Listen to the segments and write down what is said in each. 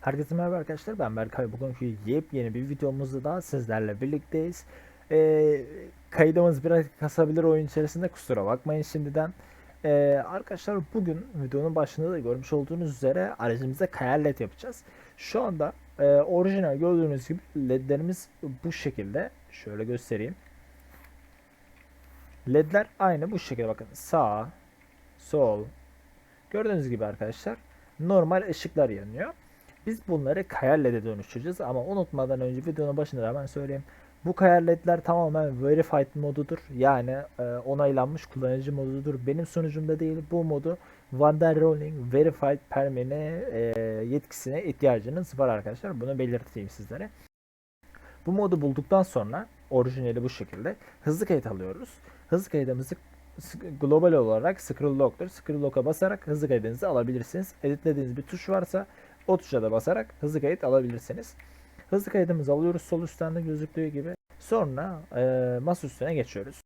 Herkese merhaba arkadaşlar ben Berkay. Bugünkü yepyeni bir videomuzda daha sizlerle birlikteyiz. Ee, Kaydımız biraz kasabilir oyun içerisinde kusura bakmayın şimdiden. Ee, Arkadaşlar bugün videonun başında da görmüş olduğunuz üzere aracımıza kaya led yapacağız. Şu anda e, orijinal gördüğünüz gibi ledlerimiz bu şekilde. Şöyle göstereyim. Ledler aynı bu şekilde bakın. Sağ sol. Gördüğünüz gibi arkadaşlar normal ışıklar yanıyor biz bunları kaya LED'e dönüştüreceğiz ama unutmadan önce videonun başında hemen söyleyeyim. Bu kaya LED'ler tamamen verified modudur. Yani e, onaylanmış kullanıcı modudur. Benim sunucumda değil bu modu Wander Rolling Verified Permine e, yetkisine ihtiyacınız var arkadaşlar. Bunu belirteyim sizlere. Bu modu bulduktan sonra orijinali bu şekilde hızlı kayıt alıyoruz. Hızlı kaydımızı global olarak Scroll Lock'tur. Scroll Lock'a basarak hızlı kaydınızı alabilirsiniz. Editlediğiniz bir tuş varsa o tuşa da basarak hızlı kayıt alabilirsiniz. Hızlı kaydımızı alıyoruz sol üstten de gözüktüğü gibi. Sonra e, masa üstüne geçiyoruz.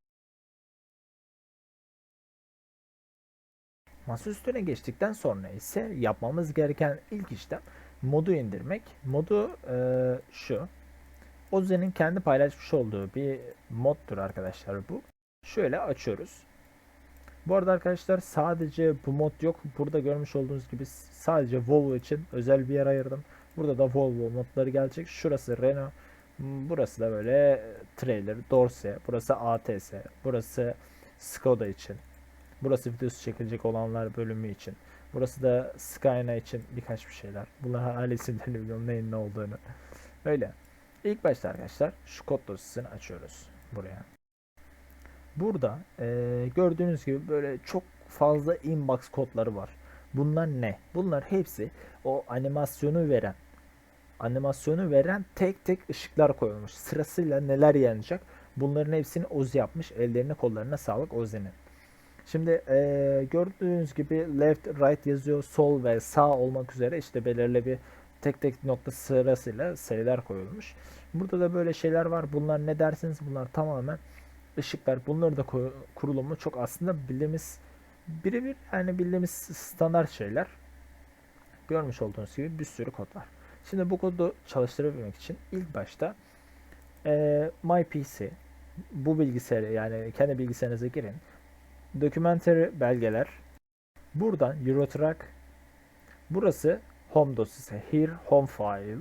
Masa üstüne geçtikten sonra ise yapmamız gereken ilk işlem modu indirmek. Modu e, şu. Ozen'in kendi paylaşmış olduğu bir moddur arkadaşlar bu. Şöyle açıyoruz. Bu arada arkadaşlar sadece bu mod yok. Burada görmüş olduğunuz gibi sadece Volvo için özel bir yer ayırdım. Burada da Volvo modları gelecek. Şurası Renault. Burası da böyle trailer, Dorse. Burası ATS. Burası Skoda için. Burası videosu çekilecek olanlar bölümü için. Burası da Skyna için birkaç bir şeyler. Bunlar hala isimlerini biliyorum neyin ne olduğunu. Öyle. İlk başta arkadaşlar şu kod dosyasını açıyoruz buraya. Burada e, gördüğünüz gibi böyle çok fazla inbox kodları var. Bunlar ne? Bunlar hepsi o animasyonu veren animasyonu veren tek tek ışıklar koyulmuş. Sırasıyla neler yanacak? Bunların hepsini Ozi yapmış. Ellerine kollarına sağlık Ozi'nin. Şimdi e, gördüğünüz gibi left, right yazıyor. Sol ve sağ olmak üzere işte belirli bir tek tek nokta sırasıyla sayılar koyulmuş. Burada da böyle şeyler var. Bunlar ne dersiniz? Bunlar tamamen ışıklar bunları da kurulumu çok aslında bildiğimiz birebir yani bildiğimiz standart şeyler. Görmüş olduğunuz gibi bir sürü kod var. Şimdi bu kodu çalıştırabilmek için ilk başta e, MyPC bu bilgisayarı yani kendi bilgisayarınıza girin. Documentary belgeler. Buradan Eurotrack. Burası home dosyası. Here home file.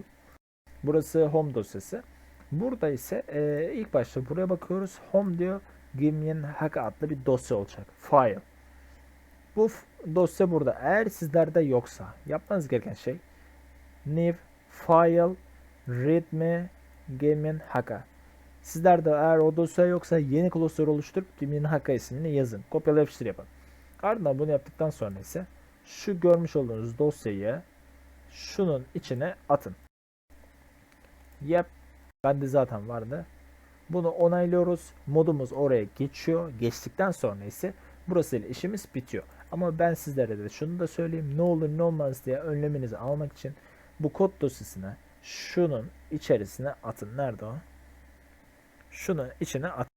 Burası home dosyası. Burada ise e, ilk başta buraya bakıyoruz. Home diyor. Gimyen Hack adlı bir dosya olacak. File. Bu dosya burada. Eğer sizlerde yoksa yapmanız gereken şey new file readme Gimyen Hack'a. Sizlerde eğer o dosya yoksa yeni klasör oluşturup Gimyen Hack'a ismini yazın. Kopyala yapıştır yapın. Ardından bunu yaptıktan sonra ise şu görmüş olduğunuz dosyayı şunun içine atın. Yap Bende zaten vardı. Bunu onaylıyoruz. Modumuz oraya geçiyor. Geçtikten sonra ise burası ile işimiz bitiyor. Ama ben sizlere de şunu da söyleyeyim. Ne olur ne olmaz diye önleminizi almak için bu kod dosyasına şunun içerisine atın. Nerede o? Şunun içine at.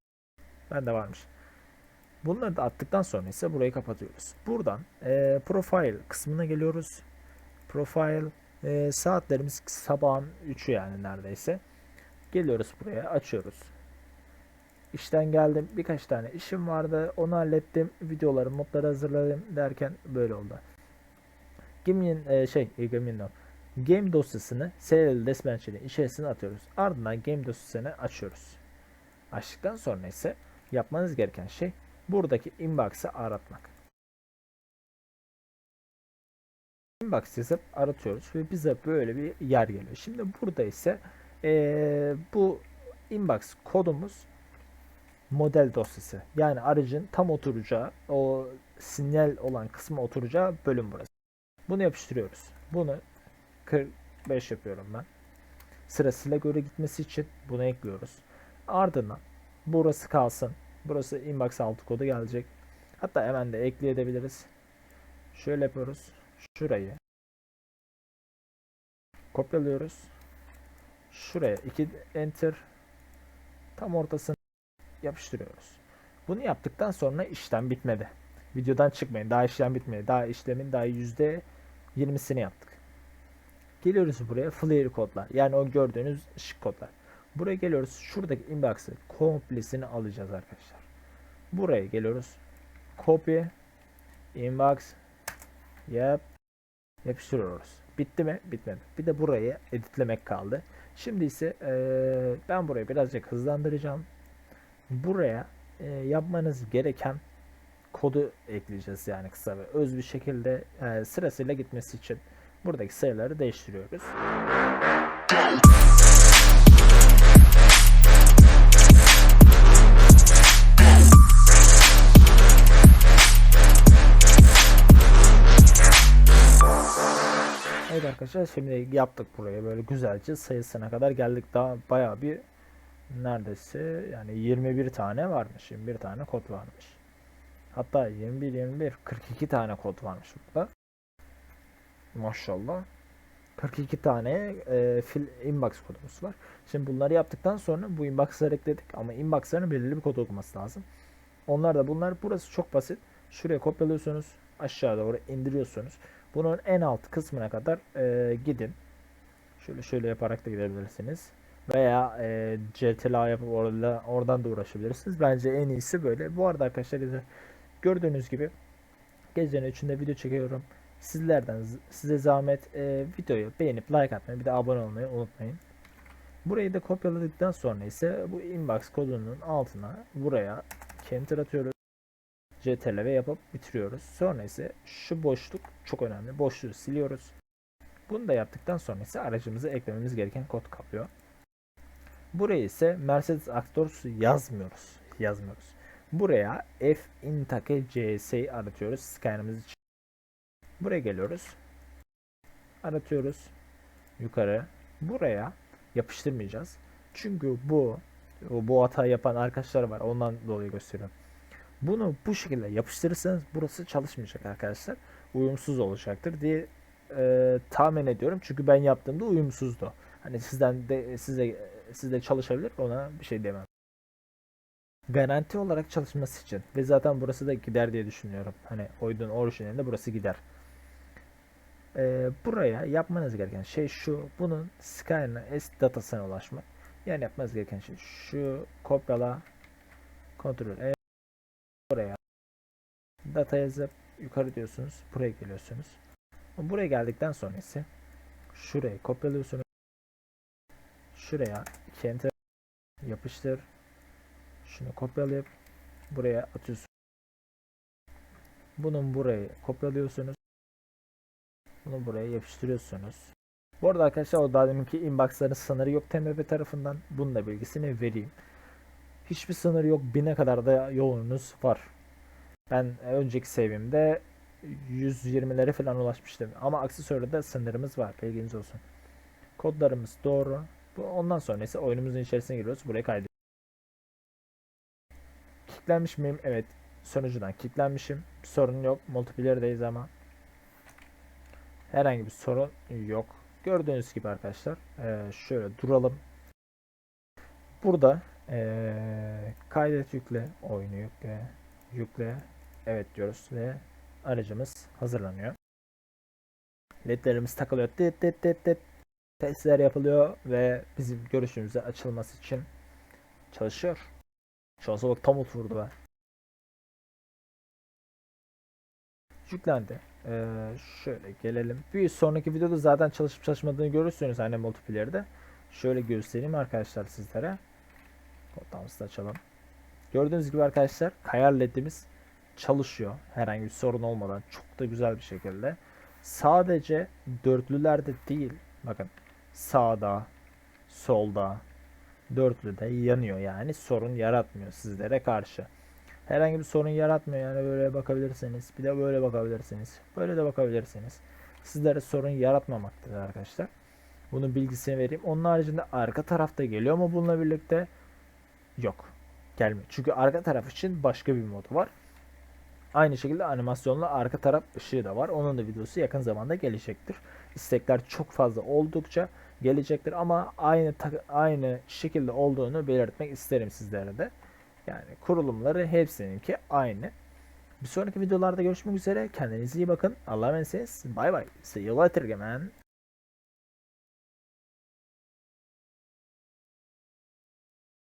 Bende varmış. Bunları da attıktan sonra ise burayı kapatıyoruz. Buradan e, profile kısmına geliyoruz. Profile e, saatlerimiz sabahın 3'ü yani neredeyse. Geliyoruz buraya açıyoruz. İşten geldim. Birkaç tane işim vardı. Onu hallettim. Videoları, modları hazırladım derken böyle oldu. Game'in e, şey, e, Game'in. Game dosyasını serial dispatcher'in içerisine atıyoruz. Ardından game dosyasını açıyoruz. Açtıktan sonra ise yapmanız gereken şey buradaki inbox'ı aratmak. Inbox yazıp aratıyoruz ve bize böyle bir yer geliyor. Şimdi burada ise ee, bu inbox kodumuz model dosyası. Yani aracın tam oturacağı, o sinyal olan kısmı oturacağı bölüm burası. Bunu yapıştırıyoruz. Bunu 45 yapıyorum ben. Sırasıyla göre gitmesi için bunu ekliyoruz. Ardından burası kalsın. Burası inbox altı kodu gelecek. Hatta hemen de ekleyebiliriz. Şöyle yapıyoruz. Şurayı kopyalıyoruz. Şuraya iki enter tam ortasını yapıştırıyoruz. Bunu yaptıktan sonra işlem bitmedi. Videodan çıkmayın. Daha işlem bitmedi. Daha işlemin daha yüzde 20'sini yaptık. Geliyoruz buraya flare kodlar. Yani o gördüğünüz ışık kodlar. Buraya geliyoruz. Şuradaki inbox'ı komplesini alacağız arkadaşlar. Buraya geliyoruz. Copy inbox yap yapıştırıyoruz. Bitti mi? Bitmedi. Bir de burayı editlemek kaldı. Şimdi ise eee, ben burayı birazcık hızlandıracağım. Buraya eee, yapmanız gereken kodu ekleyeceğiz yani kısa ve öz bir şekilde eee, sırasıyla gitmesi için buradaki sayıları değiştiriyoruz. Arkadaşlar. Şimdi yaptık buraya böyle güzelce sayısına kadar geldik. Daha bayağı bir neredeyse yani 21 tane varmış. 21 tane kod varmış. Hatta 21 21 42 tane kod varmış burada. Maşallah. 42 tane e, fil, inbox kodumuz var. Şimdi bunları yaptıktan sonra bu inbox'ları ekledik. Ama inbox'ların belirli bir kod okuması lazım. Onlar da bunlar. Burası çok basit. Şuraya kopyalıyorsunuz. Aşağı doğru indiriyorsunuz bunun en alt kısmına kadar e, gidin. Şöyle şöyle yaparak da gidebilirsiniz. Veya e, CTRL yapıp orada, oradan da uğraşabilirsiniz. Bence en iyisi böyle. Bu arada arkadaşlar gördüğünüz gibi gecenin içinde video çekiyorum. Sizlerden size zahmet e, videoyu beğenip like atmayı bir de abone olmayı unutmayın. Burayı da kopyaladıktan sonra ise bu inbox kodunun altına buraya enter atıyoruz. CTRL yapıp bitiriyoruz. Sonra ise şu boşluk çok önemli. Boşluğu siliyoruz. Bunu da yaptıktan sonra ise aracımıza eklememiz gereken kod kapıyor. Buraya ise Mercedes Actors yazmıyoruz. Yazmıyoruz. Buraya F Intake CS'yi aratıyoruz Skyline'ımız için. Buraya geliyoruz. Aratıyoruz. Yukarı. Buraya yapıştırmayacağız. Çünkü bu bu hatayı yapan arkadaşlar var. Ondan dolayı gösteriyorum. Bunu bu şekilde yapıştırırsanız burası çalışmayacak arkadaşlar. Uyumsuz olacaktır diye e, tahmin ediyorum. Çünkü ben yaptığımda uyumsuzdu. Hani sizden de size sizde çalışabilir ona bir şey demem. Garanti olarak çalışması için ve zaten burası da gider diye düşünüyorum. Hani oyunun orijinalinde burası gider. E, buraya yapmanız gereken şey şu. Bunun Skyline S datasına ulaşmak. Yani yapmanız gereken şey şu kopyala kontrol E buraya data yazıp yukarı diyorsunuz. Buraya geliyorsunuz. Buraya geldikten sonra ise şurayı kopyalıyorsunuz. Şuraya iki enter yapıştır. Şunu kopyalayıp buraya atıyorsunuz. Bunun burayı kopyalıyorsunuz. Bunu buraya yapıştırıyorsunuz. Bu arada arkadaşlar o daha deminki inboxların sınırı yok TMB tarafından. Bunun da bilgisini vereyim. Hiçbir sınır yok. Bine kadar da yolunuz var. Ben önceki seviyemde 120'lere falan ulaşmıştım. Ama aksesuarda sınırımız var. Bilginiz olsun. Kodlarımız doğru. Ondan sonra ise oyunumuzun içerisine giriyoruz. Buraya kaydediyoruz. Kicklenmiş miyim? Evet. Sonucudan kicklenmişim. Bir sorun yok. Multiplayer'deyiz ama. Herhangi bir sorun yok. Gördüğünüz gibi arkadaşlar. eee, şöyle duralım. Burada eee, kaydet yükle, oyunu yükle, yükle, evet diyoruz ve aracımız hazırlanıyor. LED'lerimiz takılıyor. Tıt tıt tıt tıt. Testler yapılıyor ve bizim görüşümüze açılması için çalışıyor. Şansa bak tam oturdu be. Yüklendi. Ee, şöyle gelelim. Bir sonraki videoda zaten çalışıp çalışmadığını görürsünüz hani multiplayer'de. Şöyle göstereyim arkadaşlar sizlere. Kodlarımızı da açalım. Gördüğünüz gibi arkadaşlar kayar ledimiz çalışıyor. Herhangi bir sorun olmadan çok da güzel bir şekilde. Sadece dörtlülerde değil. Bakın sağda, solda, dörtlüde yanıyor yani sorun yaratmıyor sizlere karşı. Herhangi bir sorun yaratmıyor yani böyle bakabilirsiniz. Bir de böyle bakabilirsiniz. Böyle de bakabilirsiniz. Sizlere sorun yaratmamaktadır arkadaşlar. Bunun bilgisini vereyim. Onun haricinde arka tarafta geliyor mu bununla birlikte? Yok. Gelmiyor. Çünkü arka taraf için başka bir modu var. Aynı şekilde animasyonla arka taraf ışığı da var. Onun da videosu yakın zamanda gelecektir. İstekler çok fazla oldukça gelecektir ama aynı aynı şekilde olduğunu belirtmek isterim sizlere de. Yani kurulumları hepsininki aynı. Bir sonraki videolarda görüşmek üzere. Kendinize iyi bakın. Allah'a emanetsiniz. Bay bay. See you later, man.